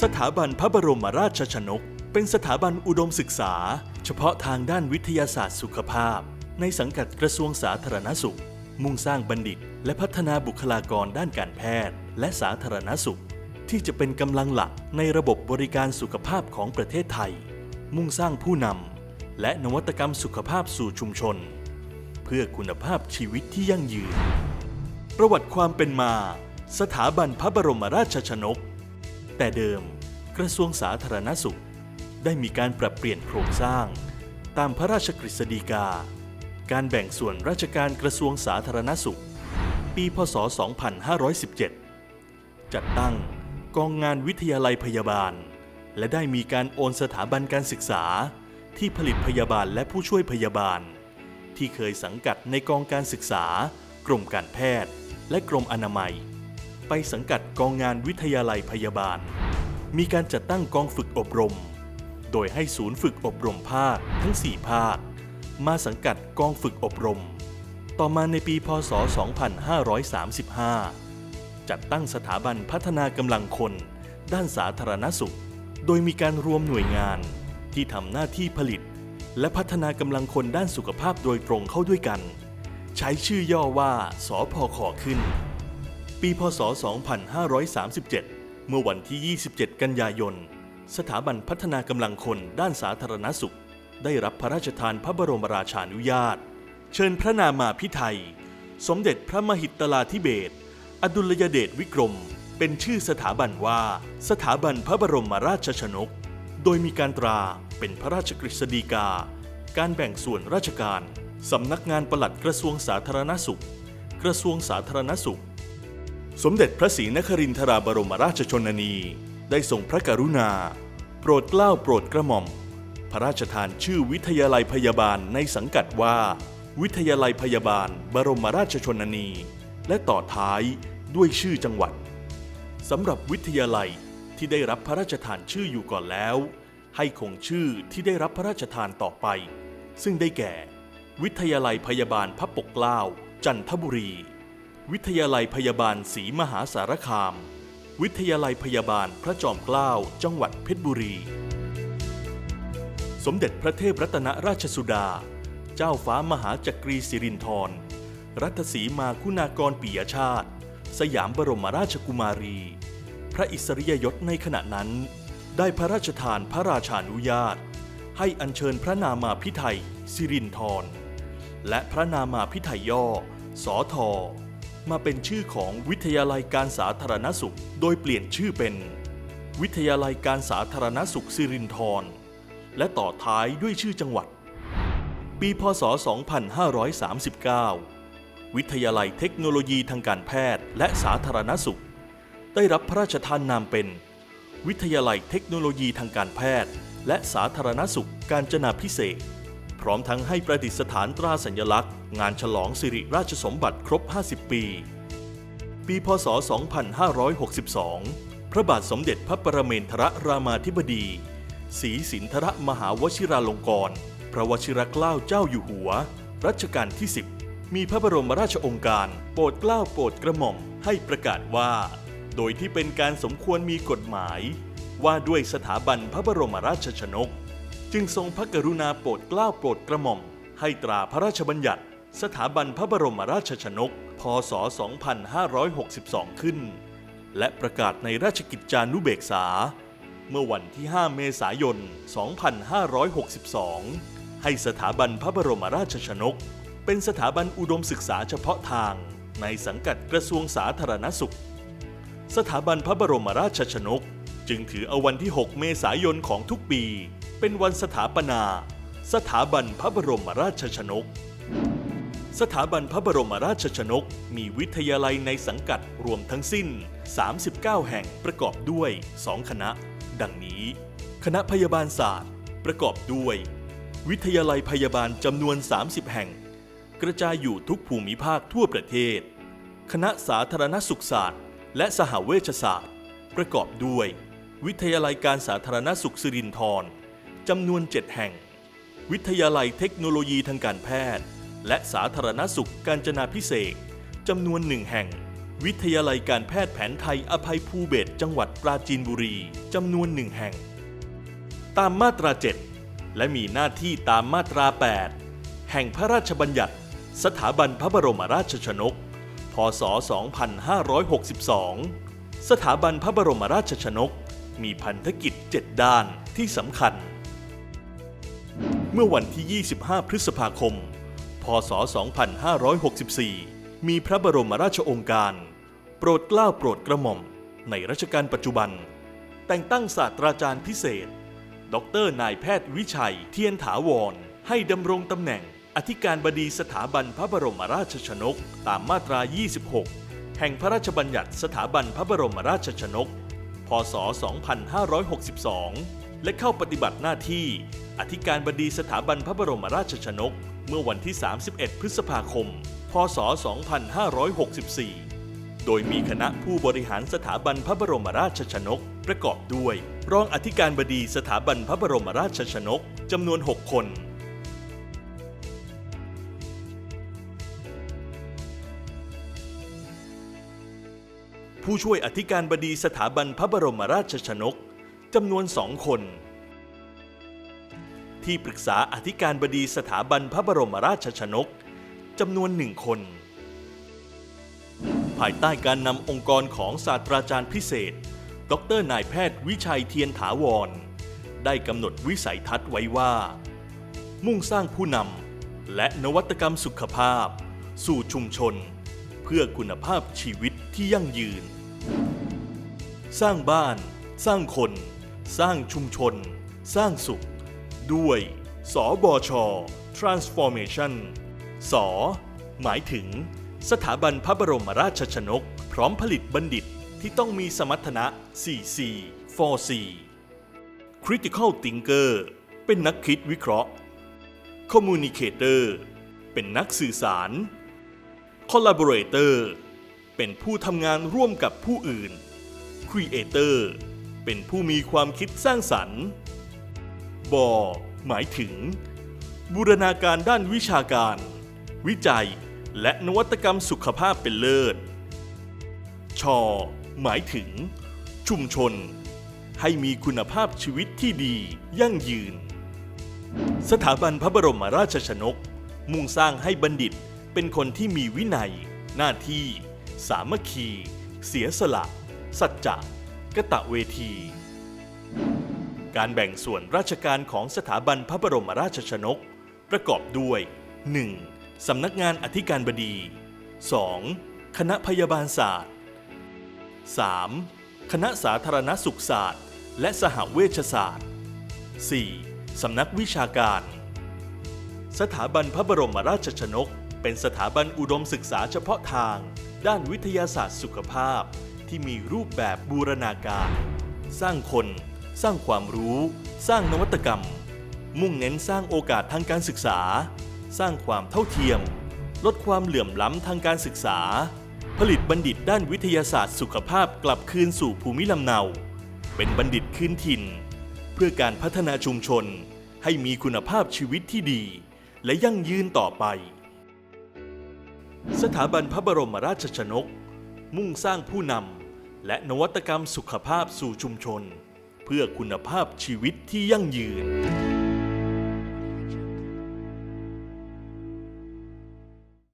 สถาบันพระบรมราชชนก เป็นสถาบันอุดมศึกษา เฉพาะทางด้านวิทยาศาสตร์สุขภาพ ในสังกัดกระทรวงสาธารณสุข มุ่งสร้างบัณฑิต และพัฒนาบุคลากรด้านการแพทย์ และสาธารณสุข ที่จะเป็นกำลังหลักในระบบบริการสุขภาพของประเทศไทย มุ่งสร้างผู้นำและนวัตกรรมสุขภาพสู่ชุมชน เพื่อคุณภาพชีวิตที่ยั่งยืน ประวัติความเป็นมา สถาบันพระบรมราชชนก แต่เดิมกระทรวงสาธารณสุข ได้มีการปรับเปลี่ยนโครงสร้าง ตามพระราชกฤษฎีกา การแบ่งส่วนราชการกระทรวงสาธารณสุข ปีพศ 2517 จัดตั้งกองงานวิทยาลัยพยาบาล และได้มีการโอนสถาบันการศึกษาที่ผลิตพยาบาลและผู้ช่วยพยาบาล ที่เคยสังกัดในกองการศึกษา กรมการแพทย์ และกรมอนามัย ไปสังกัดกองงานวิทยาลัยพยาบาล มีการจัดตั้งกองฝึกอบรม โดยให้ศูนย์ฝึกอบรมภาคทั้ง 4 ภาค มาสังกัดกองฝึกอบรม ต่อมาในปีพศ 2535 จัดตั้งสถาบันพัฒนากำลังคน ด้านสาธารณสุข โดยมีการรวมหน่วยงานที่ทำหน้าที่ผลิต และพัฒนากำลังคนด้านสุขภาพโดยตรงเข้าด้วยกัน ใช้ชื่อย่อว่าสอพอขอขึ้น ปีพศ 2537 เมื่อวันที่ 27 กันยายน สถาบันพัฒนากำลังคนด้านสาธารณสุข ได้รับพระราชทานพระบรมราชานุญาต เชิญพระนามาพิไทย สมเด็จพระมหิตลาธิเบศอดุลยเดชวิกรม เป็นชื่อสถาบันว่าสถาบันพระบรมราชชนก โดยมีการตราเป็นพระราชกฤษฎีกา การแบ่งส่วนราชการ สำนักงานปลัดกระทรวงสาธารณสุข กระทรวงสาธารณสุข สมเด็จพระศรีนครินทราบรมราชชนนี ได้ทรงพระกรุณา โปรดเกล้าโปรดกระหม่อม พระราชทานชื่อวิทยาลัยพยาบาลในสังกัดว่า วิทยาลัยพยาบาล บรมราชชนนี และต่อท้ายด้วยชื่อจังหวัดสำหรับวิทยาลัยที่ได้รับพระราชทานชื่ออยู่ก่อนแล้ว ให้คงชื่อที่ได้รับพระราชทานต่อไป ซึ่งได้แก่ วิทยาลัยพยาบาลพระปกเกล้าจันทบุรี วิทยาลัยพยาบาลศรีมหาสารคาม วิทยาลัยพยาบาลพระจอมเกล้าจังหวัดเพชรบุรี สมเด็จพระเทพรัตนราชสุดา เจ้าฟ้ามหาจักรีสิรินธร รัตสีมาคุณากรปิยชาติ สยามบรมราชกุมารี พระอิสริยยศในขณะนั้น ได้พระราชทานพระราชานุญาต ให้อัญเชิญพระนามาพิไทยสิรินธร และพระนามาพิไทยย่อสอทอ มาเป็นชื่อของวิทยาลัยการสาธารณสุข โดยเปลี่ยนชื่อเป็น วิทยาลัยการสาธารณสุขสิรินธรและต่อท้ายด้วยชื่อจังหวัด ปีพศ 2539 วิทยาลัยเทคโนโลยีทางการแพทย์และสาธารณสุข ได้รับพระราชทานนามเป็น วิทยาลัยเทคโนโลยีทางการแพทย์ และสาธารณสุขการจนาพิเศษ พร้อมทั้งให้ประดิษฐานตราสัญลักษณ์ งานฉลองสิริราชสมบัติครบ 50 ปี ปีพศ 2562 พระบาทสมเด็จพระประเมนทรรามาธิบดีศรีสินทรมหาวชิราลงกรณพระวชิรเกล้าเจ้าอยู่หัว รัชกาลที่ 10 มีพระบรมราชองค์การ โปรดเกล้าโปรดกระหม่อมให้ประกาศว่า โดยที่เป็นการสมควรมีกฎหมาย ว่าด้วยสถาบันพระบรมราชชนก จึงทรงพระกรุณาโปรดเกล้าโปรดกระหม่อม ให้ตราพระราชบัญญัติ สถาบันพระบรมราชชนก พศ 2562 ขึ้น และประกาศในราชกิจจานุเบกษา เมื่อวันที่ 5 เมษายน 2562 ให้สถาบันพระบรมราชชนก เป็นสถาบันอุดมศึกษาเฉพาะทางในสังกัดกระทรวงสาธารณสุข สถาบันพระบรมราชชนก จึงถือเอาวันที่ 6 เมษายนของทุกปี เป็นวันสถาปนา สถาบันพระบรมราชชนก สถาบันพระบรมราชชนก มีวิทยาลัยในสังกัดรวมทั้งสิ้น 39 แห่งประกอบด้วย 2 คณะ ดังนี้ คณะพยาบาลศาสตร์ ประกอบด้วย วิทยาลัยพยาบาลจำนวน 30 แห่ง กระจายอยู่ทุกภูมิภาคทั่วประเทศ คณะสาธารณสุขศาสตร์ และสหเวชศาสตร์ ประกอบด้วยวิทยาลัยการสาธารณสุขสิรินธร จำนวน 7 แห่ง วิทยาลัยเทคโนโลยีทางการแพทย์ และสาธารณสุขการจนาพิเศษจำนวนหนึ่งแห่ง วิทยาลัยการแพทย์แผนไทยอภัยภูเบศจังหวัดปราจีนบุรีจำนวนหนึ่งแห่ง ตามมาตรา 7 และมีหน้าที่ตามมาตรา 8 แห่งพระราชบัญญัติ สถาบันพระบรมราชชนก พศ 2562 สถาบันพระบรมราชชนก มีพันธกิจ 7 ด้านที่สำคัญ เมื่อวันที่ 25 พฤษภาคม พศ 2564 มีพระบรมราชโองการ โปรดเกล้าโปรดกระหม่อม ในรัชกาลปัจจุบัน แต่งตั้งศาสตราจารย์พิเศษ ดรนายแพทย์วิชัย เทียนถาวร ให้ดำรงตำแหน่งอธิการบดีสถาบันพระบรมราชชนก ตามมาตรา 26 แห่งพระราชบัญญัติสถาบันพระบรมราชชนก พศ 2562 และเข้าปฏิบัติหน้าที่ อธิการบดีสถาบันพระบรมราชชนก เมื่อวันที่ 31 พฤษภาคม พศ 2564 โดยมีคณะผู้บริหารสถาบันพระบรมราชชนก ประกอบด้วย รองอธิการบดีสถาบันพระบรมราชชนกจำนวน 6 คนผู้ช่วยอธิการบดีสถาบันพระบรมราชชนกจำนวนสองคน ที่ปรึกษาอธิการบดีสถาบันพระบรมราชชนกจำนวนหนึ่งคน ภายใต้การนำองค์กรของศาสตราจารย์พิเศษ ดรนายแพทย์วิชัยเทียนถาวร ได้กำหนดวิสัยทัศน์ไว้ว่า มุ่งสร้างผู้นำและนวัตกรรมสุขภาพ สู่ชุมชน เพื่อคุณภาพชีวิตที่ยั่งยืน สร้างบ้าน สร้างคน สร้างชุมชน สร้างสุข ด้วย สบช Transformation ส หมายถึง สถาบันพระบรมราชชนก พร้อมผลิตบัณฑิตที่ต้องมีสมรรถนะ 4C 4C Critical Thinker เป็นนักคิดวิเคราะห์ Communicator เป็นนักสื่อสาร Collaborator เป็นผู้ทำงานร่วมกับผู้อื่น Creator เป็นผู้มีความคิดสร้างสรรค์ บอหมายถึง บูรณาการด้านวิชาการ วิจัย และนวัตกรรมสุขภาพเป็นเลิศ ชอ หมายถึง ชุมชน ให้มีคุณภาพชีวิตที่ดียั่งยืน สถาบันพระบรมราชชนก มุ่งสร้างให้บัณฑิตเป็นคนที่มีวินัย หน้าที่ สามัคคี เสียสละ สัจจะกะตะเวที การแบ่งส่วนราชการของสถาบันพระบรมราชชนก ประกอบด้วย 1. สำนักงานอธิการบดี 2. คณะพยาบาลศาสตร์ 3. คณะสาธารณสุขศาสตร์ และสหเวชศาสตร์ 4. สำนักวิชาการ สถาบันพระบรมราชชนก เป็นสถาบันอุดมศึกษาเฉพาะทาง ด้านวิทยาศาสตร์สุขภาพ ที่มีรูปแบบบูรณาการ สร้างคน สร้างความรู้ สร้างนวัตกรรม มุ่งเน้นสร้างโอกาสทางการศึกษา สร้างความเท่าเทียม ลดความเหลื่อมล้ำทางการศึกษา ผลิตบัณฑิตด้านวิทยาศาสตร์สุขภาพกลับคืนสู่ภูมิลำเนา เป็นบัณฑิตคืนถิ่น เพื่อการพัฒนาชุมชน ให้มีคุณภาพชีวิตที่ดี และยั่งยืนต่อไป สถาบันพระบรมราชชนก มุ่งสร้างผู้นำและนวัตกรรมสุขภาพสู่ชุมชน เพื่อคุณภาพชีวิตที่ยั่งยืน